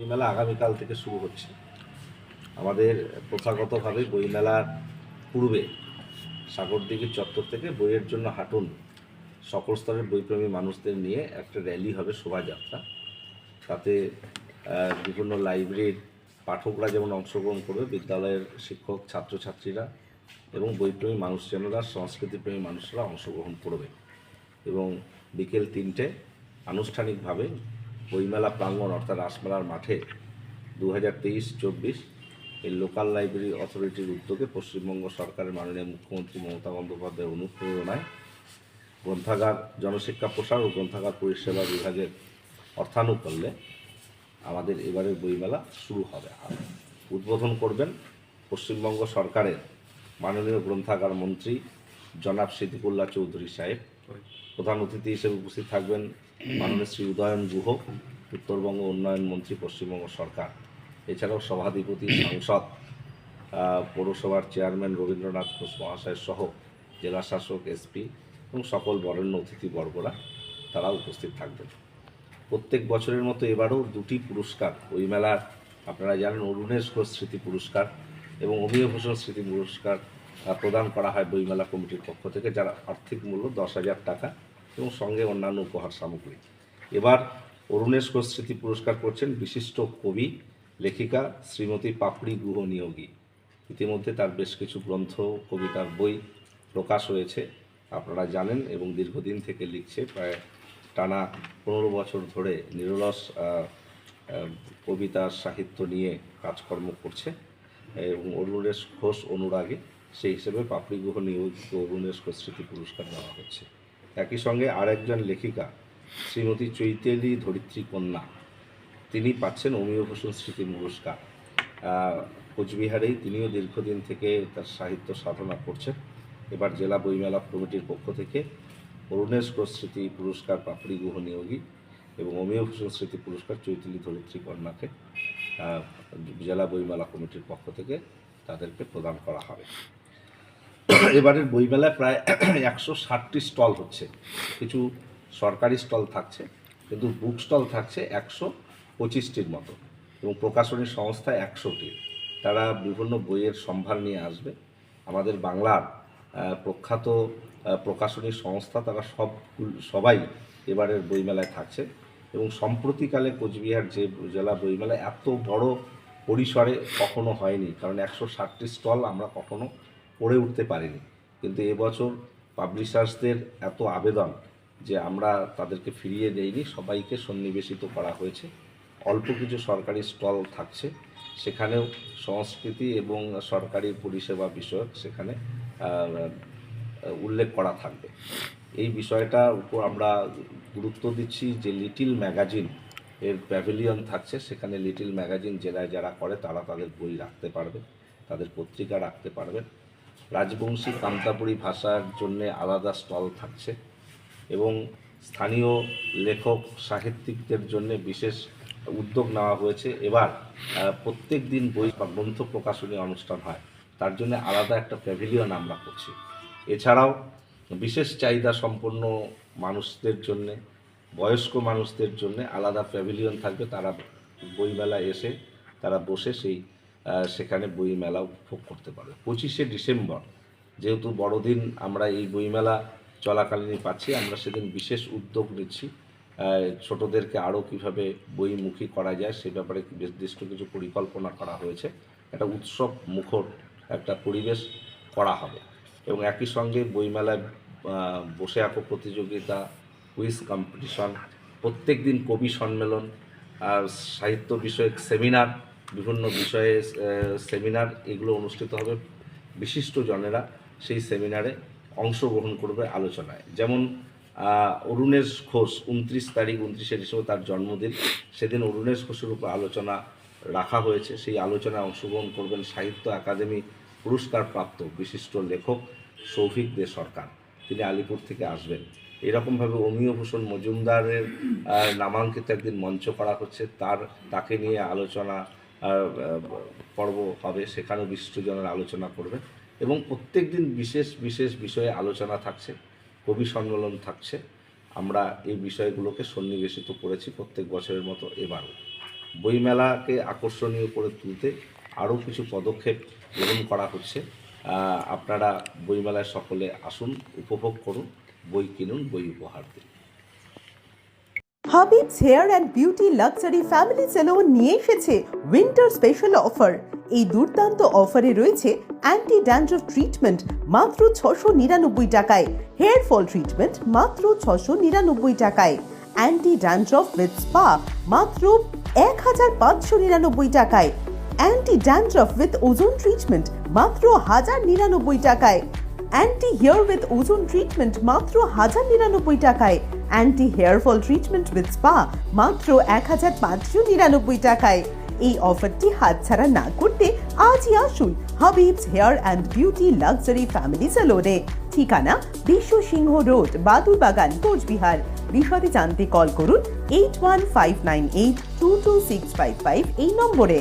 বইমেলা আগামীকাল থেকে শুরু হচ্ছে। আমাদের প্রথাগতভাবে বইমেলার পূর্বে সাগরদিঘির চত্বর থেকে বইয়ের জন্য হাঁটুন সকল স্তরের বইপ্রেমী মানুষদের নিয়ে একটা র্যালি হবে শোভাযাত্রা। তাতে বিভিন্ন লাইব্রেরির পাঠকরা যেমন অংশগ্রহণ করবে, বিদ্যালয়ের শিক্ষক, ছাত্রছাত্রীরা এবং বইপ্রেমী মানুষজনেরা, সংস্কৃতিপ্রেমী মানুষরা অংশগ্রহণ করবে এবং বিকেল তিনটে আনুষ্ঠানিকভাবে বইমেলা প্রাঙ্গণ অর্থাৎ রাসমেলার মাঠে দু হাজার তেইশ, চব্বিশ এই লোকাল লাইব্রেরি অথরিটির উদ্যোগে পশ্চিমবঙ্গ সরকারের মাননীয় মুখ্যমন্ত্রী মমতা বন্দ্যোপাধ্যায়ের অনুপ্রেরণায় গ্রন্থাগার, জনশিক্ষা প্রসার ও গ্রন্থাগার পরিষেবা বিভাগের অর্থানুকূল্যে আমাদের এবারের বইমেলা শুরু হবে। উদ্বোধন করবেন পশ্চিমবঙ্গ সরকারের মাননীয় গ্রন্থাগার মন্ত্রী জনাব সিদ্দিকুল্লাহ চৌধুরী সাহেব। প্রধান অতিথি হিসেবে উপস্থিত থাকবেন মাননীয় শ্রী উদয়ন গুহ, উত্তরবঙ্গ উন্নয়ন মন্ত্রী, পশ্চিমবঙ্গ সরকার। এছাড়াও সভাধিপতি, সাংসদ পৌরসভার চেয়ারম্যান রবীন্দ্রনাথ ঘোষ মহাশয় সহ জেলা শাসক এসপি এবং সকল বরেণ্য অতিথিবর্গরা তারা উপস্থিত থাকবেন। প্রত্যেক বছরের মতো এবারও দুটি পুরস্কার ওই মেলার, আপনারা জানেন অরুণেশ ঘোষ স্মৃতি পুরস্কার এবং অমিয় ভূষণ স্মৃতি পুরস্কার প্রদান করা হয় বইমেলা কমিটির পক্ষ থেকে, যারা আর্থিক মূল্য দশ হাজার টাকা। এবং সঙ্গে অন্যান্য উপহার সামগ্রী। এবার অরুণেশ ঘোষ স্মৃতি পুরস্কার করছেন বিশিষ্ট কবি, লেখিকা শ্রীমতী পাপড়ি গুহ নিয়োগী। ইতিমধ্যে তার বেশ কিছু গ্রন্থ, কবিতার বই প্রকাশ হয়েছে। আপনারা জানেন এবং দীর্ঘদিন থেকে লিখছে, প্রায় টানা পনেরো বছর ধরে নিরলস কবিতা, সাহিত্য নিয়ে কাজকর্ম করছে। এবং অরুণেশ ঘোষ অনুরাগে, সেই হিসেবে পাপড়ি গুহ নিয়োজিত অরুণেশ ঘোষ স্মৃতি পুরস্কার দেওয়া হচ্ছে। একই সঙ্গে আরেকজন লেখিকা, শ্রীমতী চৈতালি ধরিত্রী কন্যা। তিনি পাচ্ছেন অমিয়ভূষণ স্মৃতি পুরস্কার। কোচবিহারেই তিনিও দীর্ঘদিন থেকে তার সাহিত্য সাধনা করছেন। এবার জেলা বইমেলা কমিটির পক্ষ থেকে অরুণেশ ঘোষ স্মৃতি পুরস্কার, পাপড়ি গুহ নিয়োগী এবং অমিয়ভূষণ স্মৃতি পুরস্কার চৈতালি ধরিত্রী কন্যাকে জেলা বইমেলা কমিটির পক্ষ থেকে তাদেরকে প্রদান করা হবে। এবারের বইমেলায় প্রায় একশো ষাটটি স্টল হচ্ছে। কিছু সরকারি স্টল থাকছে, কিন্তু বুক স্টল থাকছে একশো পঁচিশটির মতো এবং প্রকাশনী সংস্থা একশোটি। তারা বিভিন্ন বইয়ের সম্ভার নিয়ে আসবে। আমাদের বাংলার প্রখ্যাত প্রকাশনী সংস্থা তারা সব, সবাই এবারের বইমেলায় থাকছে এবং সম্প্রতিকালে কোচবিহার যে জেলা বইমেলা এত বড় পরিসরে কখনো হয়নি, কারণ একশো ষাটটি স্টল আমরা কখনো পড়ে উঠতে পারিনি। কিন্তু এবছর পাবলিশার্সদের এত আবেদন যে আমরা তাদেরকে ফিরিয়ে দেইনি, সবাইকে সন্নিবেশিত করা হয়েছে। অল্প কিছু সরকারি স্টল থাকছে, সেখানেও সংস্কৃতি এবং সরকারি পরিষেবা বিষয়ক সেখানে উল্লেখ করা থাকবে। এই বিষয়টার উপর আমরা গুরুত্ব দিচ্ছি যে লিটিল ম্যাগাজিন এর প্যাভিলিয়ন থাকছে, সেখানে লিটিল ম্যাগাজিন জেলায় যারা করে তারা তাদের বই রাখতে পারবে, তাদের পত্রিকা রাখতে পারবেন। রাজবংশী কান্তাপুরী ভাষার জন্য আলাদা স্টল থাকছে এবং স্থানীয় লেখক, সাহিত্যিকদের জন্য বিশেষ উদ্যোগ নেওয়া হয়েছে। এবার প্রত্যেক দিন বই বা গ্রন্থ প্রকাশনী অনুষ্ঠান হয়। তার জন্য আলাদা একটা প্যাভিলিয়ন আমরা করছি। এছাড়াও বিশেষ চাহিদা সম্পন্ন মানুষদের জন্য, বয়স্ক মানুষদের জন্য আলাদা প্যাভিলিয়ন থাকবে। তারা বইমেলায় এসে, তারা বসে সেই সেখানে বইমেলা উপভোগ করতে পারবে। পঁচিশে ডিসেম্বর, যেহেতু বড়দিন আমরা এই বইমেলা চলাকালীনই পাচ্ছি, আমরা সেদিন বিশেষ উদ্যোগ নিচ্ছি। ছোটদেরকে আরও কীভাবে বইমুখী করা যায় সে ব্যাপারে নির্দিষ্ট কিছু পরিকল্পনা করা হয়েছে। একটা উৎসব মুখর একটা পরিবেশ করা হবে এবং একই সঙ্গে বইমেলায় বসে আঁকো প্রতিযোগিতা, কুইজ কম্পিটিশন প্রত্যেক দিন কবি সম্মেলন, আর সাহিত্য বিষয়ক সেমিনার বিভিন্ন বিষয়ে সেমিনার এগুলো অনুষ্ঠিত হবে। বিশিষ্ট জনেরা সেই সেমিনারে অংশগ্রহণ করবে আলোচনায়। যেমন অরুণেশ ঘোষ উনত্রিশ তারিখ, উনত্রিশে ডিসেম্বর তার জন্মদিন। সেদিন অরুণেশ ঘোষের উপর আলোচনা রাখা হয়েছে। সেই আলোচনায় অংশগ্রহণ করবেন সাহিত্য একাডেমি পুরস্কার প্রাপ্ত বিশিষ্ট লেখক সৌভিক দে সরকার। তিনি আলিপুর থেকে আসবেন। এরকমভাবে অমিয় ভূষণ মজুমদারের নামাঙ্কিত একদিন মঞ্চ করা হচ্ছে। তার, তাকে নিয়ে আলোচনা পর্ব হবে, সেখানেও বিশিষ্টজনের আলোচনা করবে। এবং প্রত্যেক দিন বিশেষ বিশেষ বিষয়ে আলোচনা থাকছে, কবি সম্মেলন থাকছে। আমরা এই বিষয়গুলোকে সন্নিবেশিত করেছি প্রত্যেক বছরের মতো এবারও। বইমেলাকে আকর্ষণীয় করে তুলতে আরও কিছু পদক্ষেপ গ্রহণ করা হচ্ছে। আপনারা বইমেলায় সকলে আসুন, উপভোগ করুন, বই কিনুন, বই উপহার দিন। Habib's hair and beauty luxury family salon নিয়ে এসেছে উইন্টার স্পেশাল অফার। এই দুর্দান্ত অফারে রয়েছে অ্যান্টি ড্যান্ড্রফ ট্রিটমেন্ট মাত্র ছশো নিরানব্বই টাকায়। হেয়ার ফল ট্রিটমেন্ট মাত্র ছশো নিরানব্বই টাকায়। অ্যান্টি ড্যান্ড্রফ উইথ স্পা মাত্র এক হাজার পাঁচশো নিরানব্বই টাকায়। Anti dandruff with ozone treatment মাত্র হাজার নিরানব্বই টাকায়। Anti hair with ozone treatment মাত্র হাজার নিরানব্বই টাকায়। Anti hair fall treatment with spa মাত্র এক হাজার পাঁচশো নিরানব্বই টাকায়। এই অফারটি হাতছাড়া না করতে আজই আসুন Habib's hair and beauty luxury family সেলোনে ঠিকানা বিশ্ব সিংহ রোড বাদুর বাগান, কোচবিহার। বিশদে জানতে কল করুন eight one five nine eight two two six five five এই নম্বরে।